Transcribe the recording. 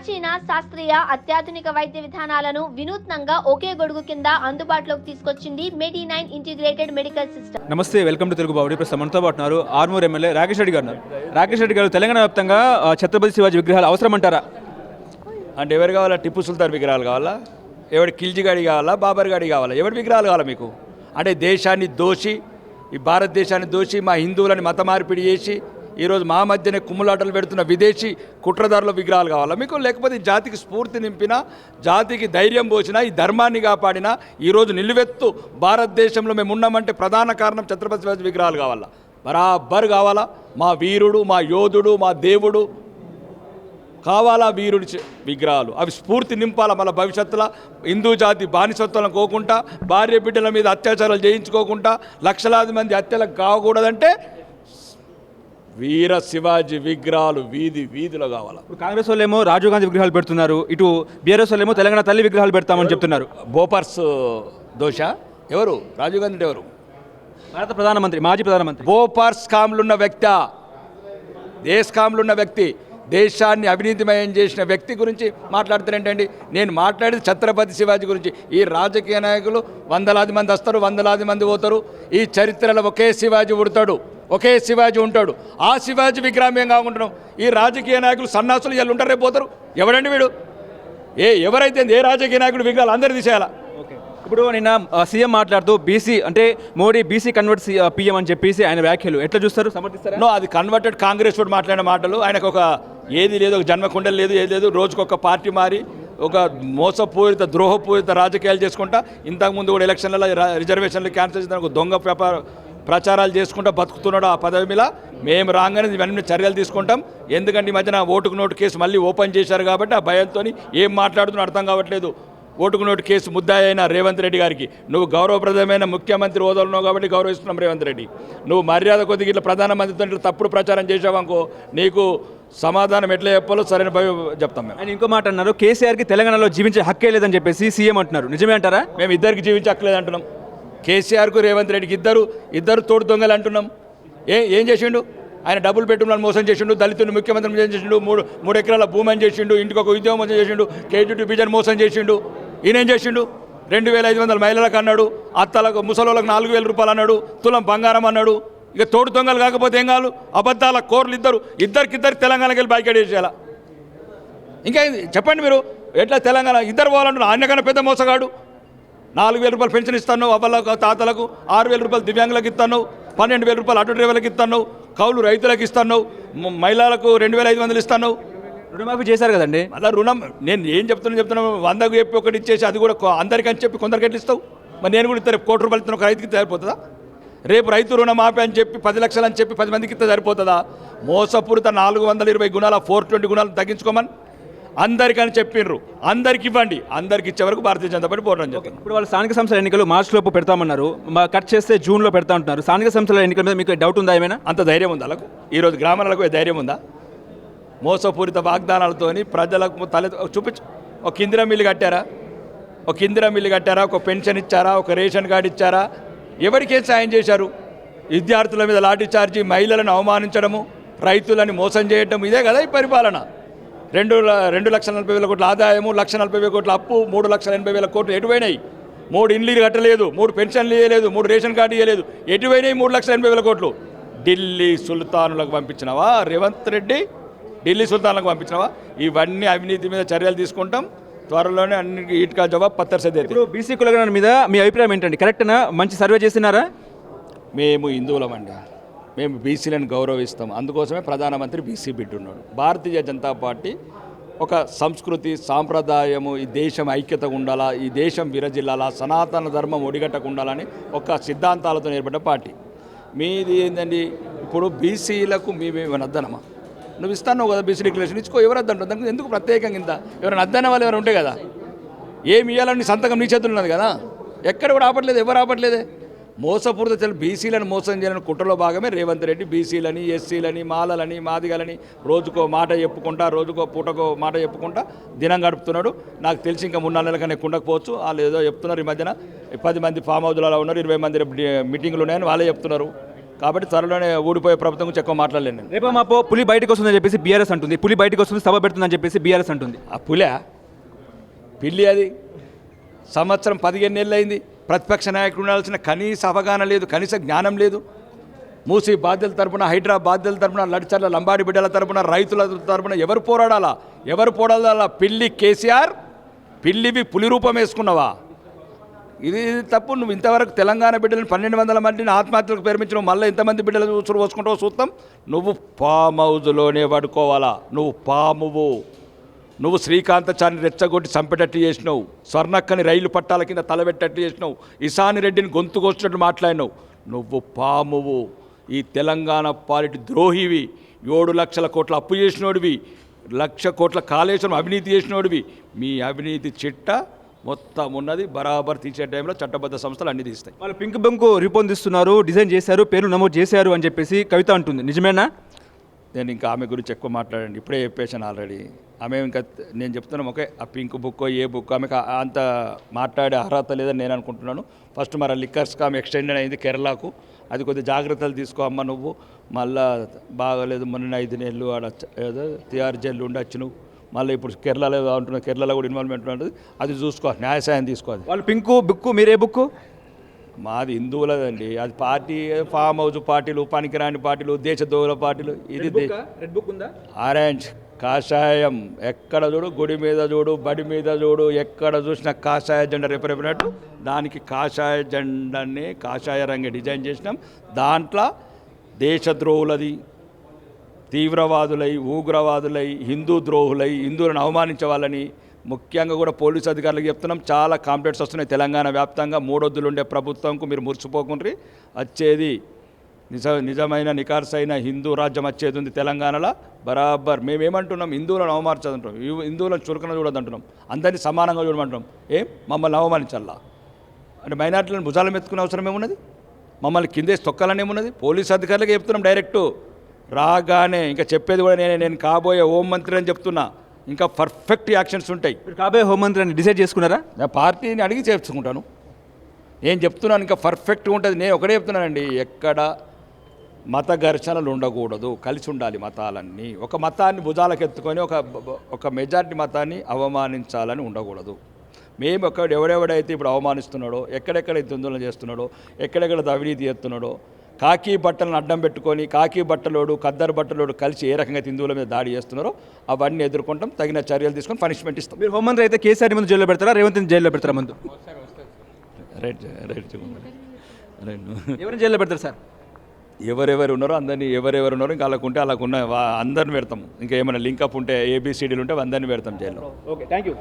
ప్రాచీన శాస్త్రీయ అత్యాధునిక వైద్య విధానాలను వినూత్నంగా ఒకే గొడుగు కింద అందుబాటులోకి తీసుకొచ్చింది medi nine integrated medical system. నమస్తే వెల్కమ్ టు తెలుగు బాబు ప్రస్తుతం మనతో పాటు ఉన్నారు ఆర్మూర్ ఎమ్మెల్యే రాకేష్ రెడ్డి గారు ఉన్నారు. రాకేష్ రెడ్డి గారు తెలంగాణ వ్యాప్తంగా ఛత్రపతి శివాజీ విగ్రహాలు అవసరం అంటారా అంటే ఎవరు కావాలా? టిప్పు సుల్తాన్ విగ్రహాలు కావాలా? ఎవడి కిల్జీ గాడి కావాలా? బాబర్ గాడి కావాలా? ఎవరి విగ్రహాలు కావాలా మీకు? అంటే దేశాన్ని దోషి ఈ భారతదేశాన్ని దోషి మా హిందువులని మత మార్పిడి చేసి ఈరోజు మా మధ్యనే కుమ్ములాటలు పెడుతున్న విదేశీ కుట్రదారుల విగ్రహాలు కావాలా? మీకు లేకపోతే జాతికి స్ఫూర్తి నింపిన జాతికి ధైర్యం పోసిన ఈ ధర్మాన్ని కాపాడిన ఈరోజు నిలువెత్తు భారతదేశంలో మేము ఉన్నామంటే ప్రధాన కారణం ఛత్రపతి శివాజీ విగ్రహాలు కావాలా? బరాబర్ కావాలా? మా వీరుడు మా యోధుడు మా దేవుడు కావాలా వీరుడి చే- విగ్రహాలు? అవి స్ఫూర్తి నింపాలా మన భవిష్యత్తులో? హిందూ జాతి బానిసత్వం కోకుండా భార్య బిడ్డల మీద అత్యాచారాలు చేయించుకోకుండా లక్షలాది మంది హత్యలకు కాకూడదంటే వీర శివాజీ విగ్రహాలు వీధి వీధిలో కావాలా? ఇప్పుడు కాంగ్రెస్ వాళ్ళు ఏమో రాజీవ్ గాంధీ విగ్రహాలు పెడుతున్నారు ఇటు బీఆర్ఎస్ వాళ్ళు ఏమో తెలంగాణ తల్లి విగ్రహాలు పెడతామని చెప్తున్నారు. బోపర్స్ దోష? ఎవరు? రాజీవ్ గాంధీ ఎవరు? భారత ప్రధానమంత్రి మాజీ ప్రధానమంత్రి. బోపార్స్ స్కామ్లున్న వ్యక్తి ఏ స్కామ్లున్న వ్యక్తి దేశాన్ని అవినీతిమయం చేసిన వ్యక్తి గురించి మాట్లాడుతారేంటండి నేను మాట్లాడేది ఛత్రపతి శివాజీ గురించి. ఈ రాజకీయ నాయకులు వందలాది మంది వస్తారు వందలాది మంది పోతారు. ఈ చరిత్రలో ఒకే శివాజీ ఉడతాడు ఒకే శివాజీ ఉంటాడు. ఆ శివాజీ విగ్రహం ఏం కాకుంటున్నాం ఈ రాజకీయ నాయకులు సన్నాసులు వీళ్ళు ఉంటారు పోతారు? ఎవరండి వీడు? ఏ ఎవరైతే ఏ రాజకీయ నాయకుడు విగ్రహాలు అందరు తీసేయాలా? ఓకే. ఇప్పుడు నిన్న సీఎం మాట్లాడుతూ బీసీ అంటే మోడీ బీసీ కన్వర్ట్ పీఎం అని చెప్పేసి ఆయన వ్యాఖ్యలు. ఎట్లా చూస్తారు? సమర్థిస్తారా? నో అది కన్వర్టెడ్ కాంగ్రెస్ వాడు మాట్లాడిన మాటలు. ఆయనకు ఒక ఏది లేదు ఒక జన్మకుండలు లేదు ఏది లేదు. రోజుకు ఒక పార్టీ మారి ఒక మోసపూరిత ద్రోహపూరిత రాజకీయాలు చేసుకుంటా ఇంతకుముందు కూడా ఎలక్షన్లలో రిజర్వేషన్లు క్యాన్సిల్ చేసిన ఒక దొంగ వ్యాపార ప్రచారాలు చేసుకుంటా బతుకుతున్నాడు ఆ పదవి మీద. మేము రాగానే ఇవన్నీ చర్యలు తీసుకుంటాం. ఎందుకంటే ఈ మధ్యన ఓటుకు నోటు కేసు మళ్ళీ ఓపెన్ చేశారు కాబట్టి ఆ భయంతో ఏం మాట్లాడుతున్నా అర్థం కావట్లేదు. ఓటుకు నోటు కేసు ముద్దాయి అయిన రేవంత్ రెడ్డి గారికి. నువ్వు గౌరవప్రదమైన ముఖ్యమంత్రి హోదాలో ఉన్నావు కాబట్టి గౌరవిస్తున్నాం రేవంత్ రెడ్డి. నువ్వు మర్యాద కొద్దిగా ఇట్లా ప్రధానమంత్రితో ఇట్లా తప్పుడు ప్రచారం చేసావనుకో నీకు సమాధానం ఎట్లా చెప్పాలో సరైన భయం చెప్తాం మేము. ఆయన ఇంకో మాట అన్నారు కేసీఆర్కి తెలంగాణలో జీవించే హక్కే లేదని చెప్పేసి సీఎం అంటున్నారు. నిజమే అంటారా? మేము ఇద్దరికి జీవించక్కలేదు అంటున్నాం కేసీఆర్కు రేవంత్ రెడ్డికి ఇద్దరు ఇద్దరు తోడు దొంగలు అంటున్నాం. ఏ ఏం చేసిండు? ఆయన డబ్బులు పెట్టుకున్నాను మోసం చేసిండు దళితుని ముఖ్యమంత్రి ఏం చేసిండు మూడు మూడు ఎకరాల భూమి అని చేసిండు ఇంటికి ఒక ఉద్యోగం మోసం చేసిండు కేజీటీ బిజన్ మోసం చేసిండు. ఈయనేం చేసిండు? రెండు వేల ఐదు వందల మహిళలకు అన్నాడు అత్తలకు ముసలోళ్ళకి నాలుగు వేల రూపాయలు అన్నాడు తులం బంగారం అన్నాడు. ఇక తోడు దొంగలు కాకపోతే ఏం కాదు అబద్ధాల కోర్లు ఇద్దరు ఇద్దరికిద్దరు తెలంగాణకి వెళ్ళి బైక్ చేసేలా ఇంకా చెప్పండి మీరు ఎట్లా తెలంగాణ ఇద్దరు పోవాలంటున్నారు ఆయనకన్నా పెద్ద మోసగాడు. నాలుగు వేల రూపాయలు పెన్షన్ ఇస్తాను అవ్వలకు తాతలకు ఆరు వేల రూపాయలు దివ్యాంగులకు ఇస్తాను పన్నెండు వేల రూపాయలు ఆటో డ్రైవర్లకు ఇస్తాను కౌలు రైతులకు ఇస్తాను మహిళలకు రెండు వేల ఐదు వందలు ఇస్తాను రుణమాఫీ చేశారు కదండి. మళ్ళీ రుణం నేను ఏం చెప్తున్నా చెప్తున్నా వందకు చెప్పి ఒకటి ఇచ్చేసి అది కూడా కొ- అందరికీ అని చెప్పి కొందరికి ఎట్లా ఇస్తావు? మరి నేను కూడా ఇస్తే రేపు కోటి రూపాయలు ఇస్తాను ఒక రైతుకి సరిపోతుందా? రేపు రైతు రుణమాఫీ అని చెప్పి పది లక్షలు అని చెప్పి పది మందికి ఇస్తే సరిపోతుందా? మోసపూరిత నాలుగు వందల ఇరవై గుణాల ఫోర్ ట్వంటీ గుణాలు తగ్గించుకోమని అందరికని చెప్పిండ్రు అందరికి ఇవ్వండి. అందరికి ఇచ్చే వరకు భారతీయ జనతా పార్టీ పోరాటం చెప్తాను ఇప్పుడు వాళ్ళు స్థానిక సంస్థల ఎన్నికలు మార్చి లోపు పెడతామన్నారు. కట్ చేస్తే జూన్లో పెడతా ఉంటున్నారు. స్థానిక సంస్థల ఎన్నికల మీద మీకు డౌట్ ఉందా ఏమైనా? అంత ధైర్యం ఉందా వాళ్ళకు? ఈరోజు గ్రామాలకు ధైర్యం ఉందా? మోసపూరిత వాగ్దానాలతోని ప్రజలకు తల చూపించు ఒక ఇందిరా మిల్లు కట్టారా? ఒక ఇందిరా మిల్లు కట్టారా? ఒక పెన్షన్ ఇచ్చారా? ఒక రేషన్ కార్డు ఇచ్చారా? ఎవరికేం సాయం చేశారు? విద్యార్థుల మీద లాఠీ చార్జీ మహిళలను అవమానించడము రైతులని మోసం చేయడం ఇదే కదా ఈ పరిపాలన. రెండు రెండు లక్షల నలభై వేల కోట్ల ఆదాయము లక్ష నలభై వేల కోట్ల అప్పు మూడు లక్షల ఎనభై వేల కోట్లు ఎటువైనాయి? మూడు ఇండ్లు కట్టలేదు మూడు పెన్షన్లు ఇవ్వలేదు మూడు రేషన్ కార్డు ఇవ్వలేదు ఎటువైనాయి మూడు లక్షల ఎనభై వేల కోట్లు? ఢిల్లీ సుల్తానులకు పంపించినవా రేవంత్ రెడ్డి? ఢిల్లీ సుల్తాన్లకు పంపించినవా? ఇవన్నీ అవినీతి మీద చర్యలు తీసుకుంటాం. త్వరలోనే అన్నిటికీ ఈట్కా జవాబు పత్తర్ సదే ఇప్పుడు బీసీ కులగణన మీద మీ అభిప్రాయం ఏంటండి? కరెక్ట్నా మంచి సర్వే చేస్తున్నారా మేము హిందువులమండి. మేము బీసీలను గౌరవిస్తాం. అందుకోసమే ప్రధానమంత్రి బీసీ బిడ్డున్నాడు. భారతీయ జనతా పార్టీ ఒక సంస్కృతి సాంప్రదాయము ఈ దేశం ఐక్యత ఉండాలా ఈ దేశం విరజిల్లాలా సనాతన ధర్మం ఒడిగట్టకు ఉండాలని ఒక సిద్ధాంతాలతో ఏర్పడ్డ పార్టీ. మీది ఏంటండి ఇప్పుడు బీసీలకు మేమేమైనా అద్దనమా నువ్వు ఇస్తాను కదా బీసీ డిక్లరేషన్ ఇచ్చుకో ఎవరు అద్దంటారు దానికి ఎందుకు ప్రత్యేకంగా ఇంత? ఎవరైనా అద్దన వాళ్ళు ఎవరు ఉంటే కదా? ఏమి ఇవ్వాలని సంతకం నీ చేతులు ఉన్నది కదా? ఎక్కడ కూడా ఆపట్లేదు ఎవరు ఆపట్లేదే? మోసపూరిత తెలు బీసీలను మోసం చేయాలని కుట్రలో భాగమే రేవంత్ రెడ్డి. బీసీలని ఎస్సీలని మాలలని మాదిగలని రోజుకో మాట చెప్పుకుంటా రోజుకో పూటకో మాట చెప్పుకుంటా దినం గడుపుతున్నాడు. నాకు తెలిసి ఇంకా మూడు నాలుగు నెలల కన్నా ఎక్కువ ఉండకపోవచ్చు వాళ్ళు ఏదో చెప్తున్నారు ఈ మధ్యన. పది మంది ఫామ్ హౌస్లలో ఉన్నారు ఇరవై మంది మీటింగ్లు ఉన్నాయని వాళ్ళే చెప్తున్నారు. కాబట్టి త్వరలోనే ఊడిపోయే ప్రభుత్వం గురించి ఎక్కువ మాట్లాడలేను నేను. రేపో మాపో పులి బయటకు వస్తుందని చెప్పేసి బీఆర్ఎస్ అంటుంది. పులి బయటకు వస్తుంది సభ పెడుతుందని చెప్పేసి బీఆర్ఎస్ అంటుంది. ఆ పులే పిల్లి అది. సంవత్సరం పదిహేను నెలలు అయింది ప్రతిపక్ష నాయకుడు ఉండాల్సిన కనీస అవగాహన లేదు కనీస జ్ఞానం లేదు. మూసి బాధ్యుల తరపున హైడ్రా తరపున లడిచర్ల లంబాడి బిడ్డల తరపున రైతుల తరపున ఎవరు పోరాడాలా? ఎవరు పోరాడాలా? పిల్లి కేసీఆర్ పిల్లివి పులి రూపం వేసుకున్నావా? ఇది తప్పు. నువ్వు ఇంతవరకు తెలంగాణ బిడ్డలను పన్నెండు వందల మందిని ఆత్మహత్యలకు ప్రేమించడం మళ్ళీ ఇంతమంది బిడ్డలు చూసుకుంటావు చూస్తాం. నువ్వు పామ్ హౌజ్లోనే పడుకోవాలా? నువ్వు పామువు. నువ్వు శ్రీకాంతచారిని రెచ్చగొట్టి చంపేటట్టు చేసినావు. స్వర్ణక్కని రైలు పట్టాల కింద తలబెట్టట్టు చేసినావు. ఇసాని రెడ్డిని గొంతు కోసినట్టు మాట్లాడినావు. నువ్వు పామువు. ఈ తెలంగాణ పాలిటి ద్రోహివి. ఏడు లక్షల కోట్ల అప్పు చేసినోడివి. లక్ష కోట్ల కాళేశ్వరం అవినీతి చేసినోడివి. మీ అవినీతి చిట్ట మొత్తం ఉన్నది బరాబర్ తీసే టైంలో చట్టబద్ధ సంస్థలు అన్ని తీస్తాయి. వాళ్ళు పింక్ బంకు రూపొందిస్తున్నారు డిజైన్ చేశారు పేరు నమోదు చేశారు అని చెప్పేసి కవిత అంటుంది. నిజమేనా? నేను ఇంకా ఆమె గురించి ఎక్కువ మాట్లాడండి ఇప్పుడే చెప్పేశాను ఆల్రెడీ. ఆమె ఇంకా నేను చెప్తున్నాం ఓకే ఆ పింక్ బుక్ ఏ బుక్ ఆమెకు అంత మాట్లాడే అర్హత లేదని నేను అనుకుంటున్నాను. ఫస్ట్ మరి లిక్కర్స్కి ఆమె ఎక్స్టెండెడ్ అయింది కేరళకు. అది కొద్ది జాగ్రత్తలు తీసుకో అమ్మ నువ్వు. మళ్ళా బాగలేదు మొన్న ఐదు నెలలు ఆడ ఏదో తిహార్ జైలు ఉండొచ్చు నువ్వు. మళ్ళీ ఇప్పుడు కేరళలో ఉంటున్నావు కేరళలో కూడా ఇన్వాల్వ్మెంట్ ఉంటుంది అది చూసుకో న్యాయసాయం తీసుకోవాలి వాళ్ళు పింకు బుక్కు మీరే బుక్కు? మాది హిందువులదండి. అది పార్టీ ఫామ్ హౌస్ పార్టీలు పనికిరాని పార్టీలు దేశద్రోహుల పార్టీలు ఇది రెడ్ బుక్ ఉందా? ఆరెంజ్. కాషాయం. ఎక్కడ చూడు గుడి మీద చూడు బడి మీద చూడు ఎక్కడ చూసినా కాషాయ జెండా రేపరేపినట్టు. దానికి కాషాయ జెండాని కాషాయ రంగు డిజైన్ చేసినాం. దాంట్లో దేశద్రోహులది తీవ్రవాదులై ఉగ్రవాదులై హిందూ ద్రోహులై హిందువులను అవమానించే వాళ్ళని ముఖ్యంగా కూడా పోలీస్ అధికారులకు చెప్తున్నాం. చాలా కాంప్లైంట్స్ వస్తున్నాయి. తెలంగాణ వ్యాప్తంగా మూడొద్దులు ఉండే ప్రభుత్వంకు మీరు మురిసిపోకుండ్రి. వచ్చేది నిజ నిజమైన నికార్సైన హిందూ రాజ్యం వచ్చేది ఉంది తెలంగాణలో. బరాబర్. మేమేమంటున్నాం? హిందువులను అవమార్చదంటున్నాం హిందువులను చురుకన చూడదంటున్నాం అందరినీ సమానంగా చూడమంటున్నాం. ఏం? మమ్మల్ని అవమానించాలా అంటే మైనార్టీలను భుజాలు మెత్తుకునే అవసరం ఏమున్నది? మమ్మల్ని కిందేసి తొక్కాలని ఏమున్నది? పోలీస్ అధికారులకే చెప్తున్నాం డైరెక్ట్. రాగానే ఇంకా చెప్పేది కూడా నేనే నేను కాబోయే హోం మంత్రి అని చెప్తున్నా. ఇంకా పర్ఫెక్ట్ యాక్షన్స్ ఉంటాయి. మీరు కాబోయే హోంమంత్రి అని డిసైడ్ చేసుకున్నారా? నేను పార్టీని అడిగి చేసుకుంటాను నేను చెప్తున్నాను ఇంకా పర్ఫెక్ట్గా ఉంటుంది. నేను ఒకటే చెప్తున్నానండి ఎక్కడ మత ఘర్షణలు ఉండకూడదు. కలిసి ఉండాలి మతాలన్నీ. ఒక మతాన్ని భుజాలకు ఎత్తుకొని ఒక ఒక మెజారిటీ మతాన్ని అవమానించాలని ఉండకూడదు. మేము ఒక ఎవడెవడైతే ఇప్పుడు అవమానిస్తున్నాడో ఎక్కడెక్కడైతే ఆందోళన చేస్తున్నాడో ఎక్కడెక్కడ అవినీతి చేస్తున్నాడో కాకి బట్టలను అడ్డం పెట్టుకొని కాకి బట్టలోడు ఖద్దరు బట్టలోడు కలిసి ఏ రకంగా హిందువుల మీద దాడి చేస్తున్నారో అవన్నీ ఎదుర్కొంటాం. తగిన చర్యలు తీసుకొని పనిష్మెంట్ ఇస్తాం. మీరు హోంమంత్రి అయితే కేసీఆర్ ముందు జైల్లో పెడతారా రేవంత్ జైల్లో పెడతారా ముందు? రైట్ రైట్ ఎవరిని జైల్లో పెడతారు సార్? ఎవరెవరు ఉన్నారో అందరినీ ఎవరెవరు ఉన్నారో ఇంకా అలాగ ఉంటే అలాగ ఉన్న అందరిని పెడతాం ఇంకా ఏమైనా లింకప్ ఉంటే ఏబిసిడీలు ఉంటే అందరిని పెడతాం జైల్లో. Okay thank you